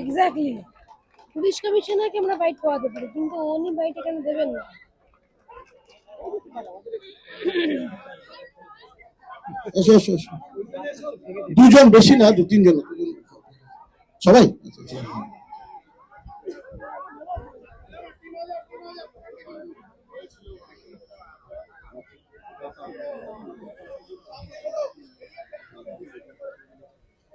Exactly police কমিশনারকে আমরা byte পাওয়াতে পারি কিন্তু উনি বাইট এখানে দেবেন না দুজন বেশি না দু তিনজন সবাই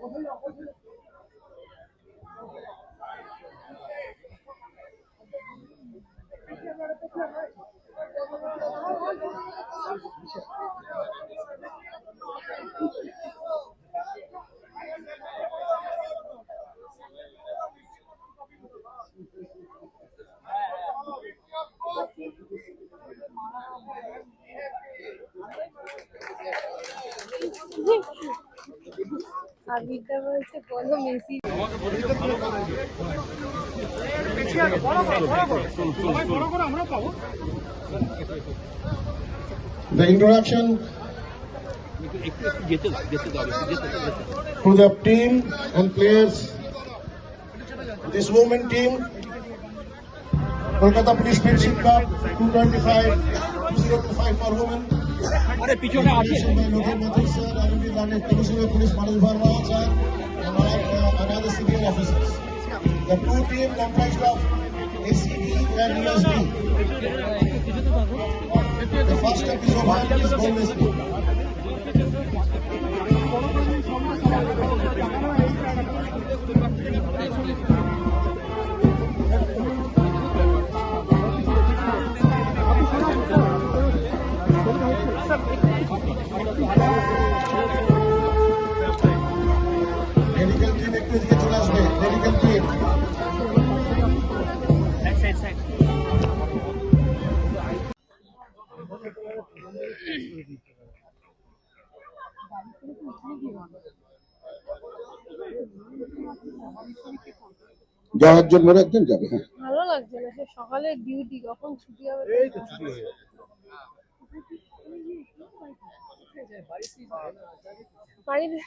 Thank you. অভিজ্ঞতা বলছে বলো Messi The introduction to the team and players, this women team, Kolkata Police Friendship Cup 225 2025 for women. আরে পিছনে আসে পুলিশ মানুষ Verma sir another civil officers. The two team comprised of ACD and USB. The first step is over is goalless. যাওয়ার জন্য মরে একজন যাবে হ্যাঁ ভালো লাগছে না সে সকালে ডিউটি কখন ছুটি হবে এই তো ছুটি হয়ে বাড়িতে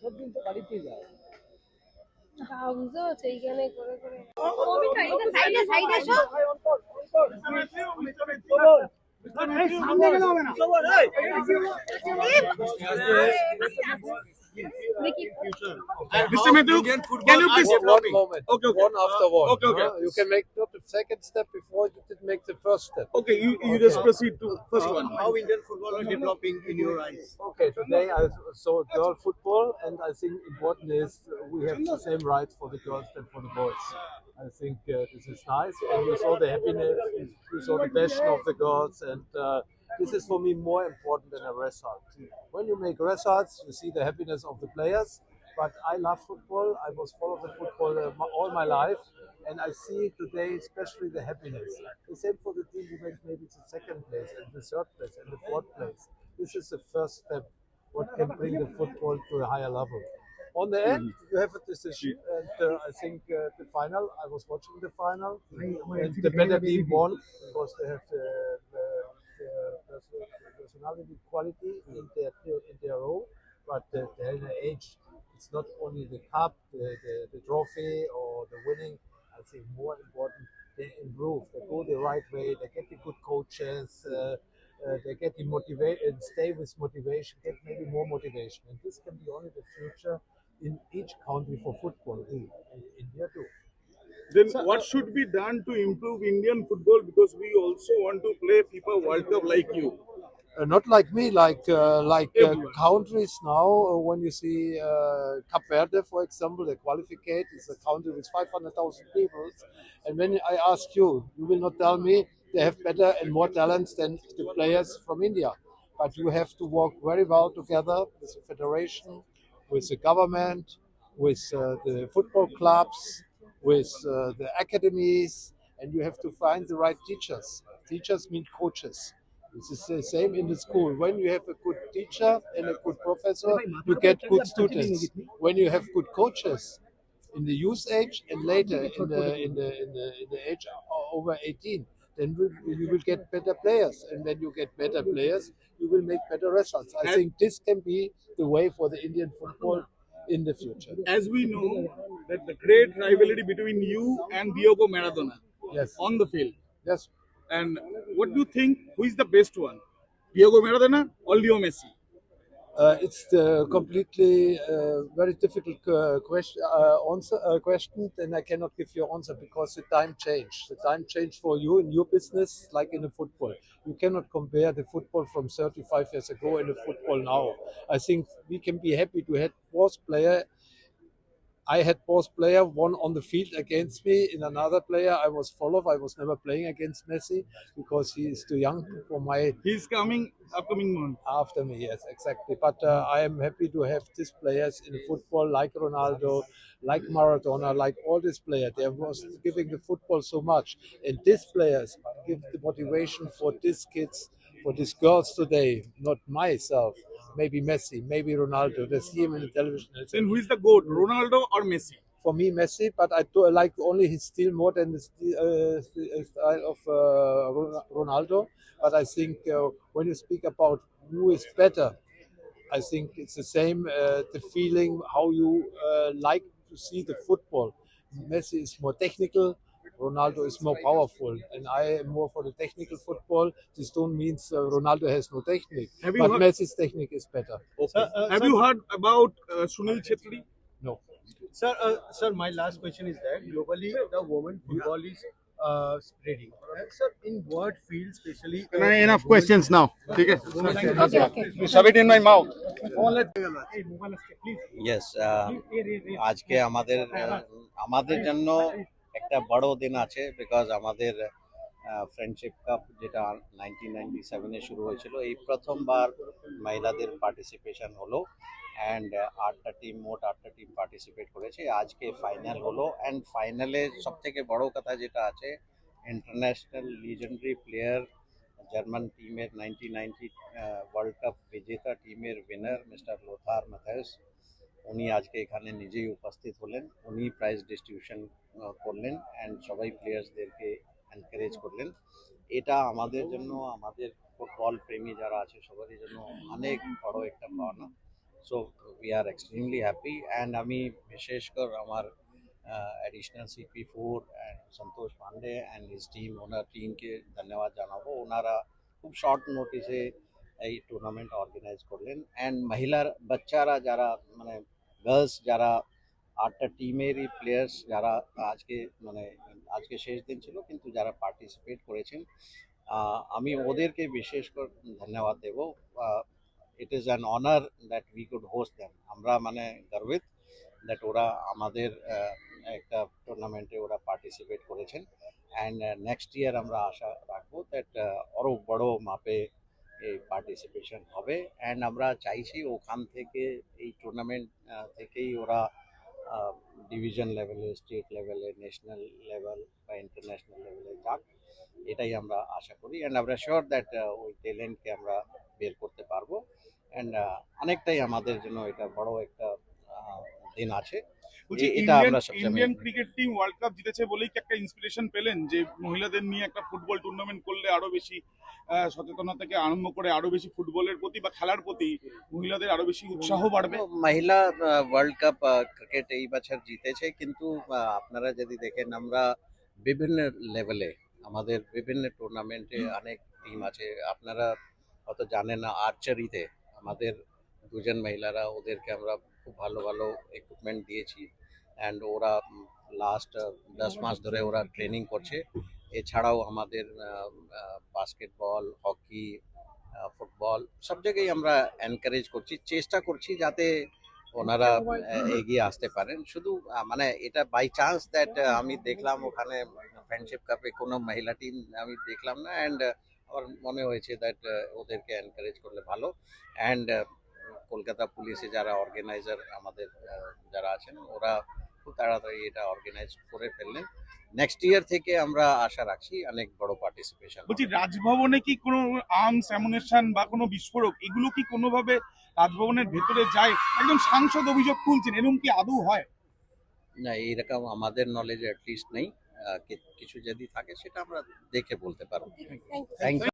সব দিন তো বাড়িতেই যায় দামজো Mr. Medu, can you please? Okay, okay. One after one. Okay, okay. You can make the second step before you did make the first step. Okay, you, you okay. just proceed to first uh, one. How Indian football are developing in your eyes? Okay, today I saw girl football, and I think important is we have the same rights for the girls than for the boys. I think uh, this is nice, and you saw the happiness, you saw the passion of the girls, and uh, this is for me more important than a result. When you make results, you see the happiness of the players. But I love football. I was following football uh, all my life and I see today, especially the happiness. The same for the team who went maybe to second place and the third place and the fourth place. This is the first step what can bring the football to a higher level. On the end, mm-hmm. you have a decision. And uh, I think uh, the final, I was watching the final, and the better team won because they have uh, the, the, the personality quality in their, in their role, but the, the age it's not only the cup, the, the, the, trophy, or the winning. I'd say more important, they improve, they go the right way, they get the good coaches, uh, uh, they get the motivation, uh, stay with motivation, get maybe more motivation. And this can be only the future in each country for football, in India too. Then so, what uh, should be done to improve Indian football because we also want to play FIFA World Cup like you? Uh, not like me, like uh, like uh, countries now. Uh, when you see uh, Cap Verde, for example, they qualificate. It's a country with 500,000 people. And when I ask you, you will not tell me they have better and more talents than the players from India. But you have to work very well together with the federation, with the government, with the football clubs, with the academies, and you have to find the right teachers. Teachers mean coaches this is the same in the school. When you have a good teacher and a good professor, you get good students. When you have good coaches in the youth age and later in the, in the, in the, in the age over 18, then you will get better players. And when you get better players, you will make better results. I think this can be the way for the Indian football in the future. As we know that the great rivalry between you and Diogo Maradona yes. on the field. Yes. And what do you think? Who is the best one? Diego Maradona or Leo Messi? Uh, it's the uh, completely uh, very difficult uh, question, uh, answer, uh, question, and I cannot give you answer because the time changed. The time changed for you in your business, like in the football. You cannot compare the football from 35 years ago and the football now. I think we can be happy to have both player I had both player, one on the field against me, in another player I was followed. I was never playing against Messi because he is too young for my. He's coming upcoming month. After me, yes, exactly. But uh, I am happy to have these players in football, like Ronaldo, like Maradona, like all these players. They was giving the football so much, and these players give the motivation for these kids for these girls today, not myself. Maybe Messi, maybe Ronaldo. They see him in the television. And who is the goat, Ronaldo or Messi? For me, Messi, but I, do, like only his style more than the uh, uh, style of uh, Ronaldo. But I think uh, when you speak about who is better, I think it's the same uh, the feeling how you like to see the football. Messi is more technical, Ronaldo is more powerful, and I am more for the technical football. This don't mean uh, Ronaldo has no technique, but heard, Messi's technique is better. Okay. Uh, uh, have sir, you heard about uh, Sunil Chetri? No. Sir, uh, sir, my last question is that globally the women football is uh, spreading. sir, in what field, especially? enough questions now. Okay. okay, okay. You shove it in my mouth. Yes. আজকে আমাদের আমাদের জন্য একটা বড় দিন আছে because আমাদের friendship cup যেটা নাইনটিন নাইনটি সেভেনে শুরু হয়েছিল এই প্রথমবার মহিলাদের পার্টিসিপেশন হলো অ্যান্ড আটটা টিম মোট আটটা টিম পার্টিসিপেট করেছে আজকে ফাইনাল হলো অ্যান্ড ফাইনালে সবথেকে বড় কথা যেটা আছে ইন্টারন্যাশনাল লিজেন্ডারি প্লেয়ার জার্মান টিমের নাইনটিন নাইনটি ওয়ার্ল্ড কাপ বিজেতা টিমের উইনার মিস্টার লোথার ম্যাথায়স উনি আজকে এখানে নিজেই উপস্থিত হলেন উনি প্রাইজ ডিস্ট্রিবিউশন করলেন অ্যান্ড সবাই প্লেয়ার্সদেরকে এনকারেজ করলেন এটা আমাদের জন্য আমাদের ফুটবল প্রেমী যারা আছে সবারই জন্য অনেক বড় একটা পাওনা so we are extremely happy and আমি বিশেষ করে আমার additional CP four and Santosh Pandey and his team ওনার টিমকে ধন্যবাদ জানাবো ওনারা খুব শর্ট নোটিসে এই টুর্নামেন্ট অর্গানাইজ করলেন অ্যান্ড মহিলার বাচ্চারা যারা মানে बस যারা আটটা টিমেরই প্লেয়ারস যারা আজকে মানে আজকে শেষ দিন ছিল কিন্তু যারা পার্টিসিপেট করেছেন আমি ওদেরকে বিশেষ করে ধন্যবাদ দেব it is an honour that we could host them আমরা মানে গর্বিত দ্যাট ওরা আমাদের একটা টুর্নামেন্টে ওরা পার্টিসিপেট করেছেন এন্ড নেক্সট ইয়ার আমরা আশা রাখবো दट আরো বড় মাপে পার্টিসিপেশন হবে অ্যান্ড আমরা চাইছি ওখান থেকে এই টুর্নামেন্ট থেকেই ওরা ডিভিশন লেভেলে স্টেট লেভেলে ন্যাশনাল লেভেল বা ইন্টারন্যাশনাল লেভেলে যাক এটাই আমরা আশা করি অ্যান্ড আমরা শিওর দ্যাট ওই ট্যালেন্টকে আমরা বের করতে পারবো অ্যান্ড অনেকটাই আমাদের জন্য এটা বড় একটা দিন আছে Indian cricket team world cup জিতেছে বলেই একটা ইন্সপিরেশন পেলেন যে মহিলাদের নিয়ে একটা ফুটবল টুর্নামেন্ট করলে আরো বেশি সচেতনতাকে আরম্ভ করে আরো বেশি ফুটবলের প্রতি বা খেলার প্রতি মহিলাদের আরো বেশি উৎসাহ বাড়বে মহিলা ওয়ার্ল্ড কাপ ক্রিকেট এই বছর জিতেছে কিন্তু আপনারা যদি দেখেন আমরা বিভিন্ন লেভেলে আমাদের বিভিন্ন টুর্নামেন্টে অনেক টিম আছে আপনারা হয়তো জানেন না আর্চারিতে আমাদের দুজন মহিলারা ওদেরকে আমরা খুব ভালো ভালো ইকুইপমেন্ট দিয়েছি অ্যান্ড ওরা লাস্ট দশ মাস ধরে ওরা ট্রেনিং করছে এছাড়াও আমাদের বাস্কেটবল হকি ফুটবল সব জায়গায় আমরা এনকারেজ করছি চেষ্টা করছি যাতে ওনারা এগিয়ে আসতে পারেন শুধু মানে এটা বাই চান্স দ্যাট আমি দেখলাম ওখানে ফ্রেন্ডশিপ কাপে কোনো মহিলা টিম আমি দেখলাম না অ্যান্ড আমার মনে হয়েছে দ্যাট ওদেরকে এনকারেজ করলে ভালো অ্যান্ড কলকাতা পুলিশে যারা অর্গানাইজার আমাদের যারা আছেন ওরা খুব তাড়াতাড়ি এটা অর্গানাইজ করে ফেললেন নেক্সট ইয়ার থেকে আমরা আশা রাখছি অনেক বড় পার্টিসিপেশন বলছি রাজভবনে কি কোনো আর্মস অ্যামুনেশন বা কোনো বিস্ফোরক এগুলো কি কোনোভাবে রাজভবনের ভেতরে যায় একদম সাংসদ অভিযোগ তুলছেন এরকম কি আদৌ হয় না এইরকম আমাদের নলেজ অ্যাটলিস্ট নেই কিছু যদি থাকে সেটা আমরা দেখে বলতে পারবো থ্যাংক ইউ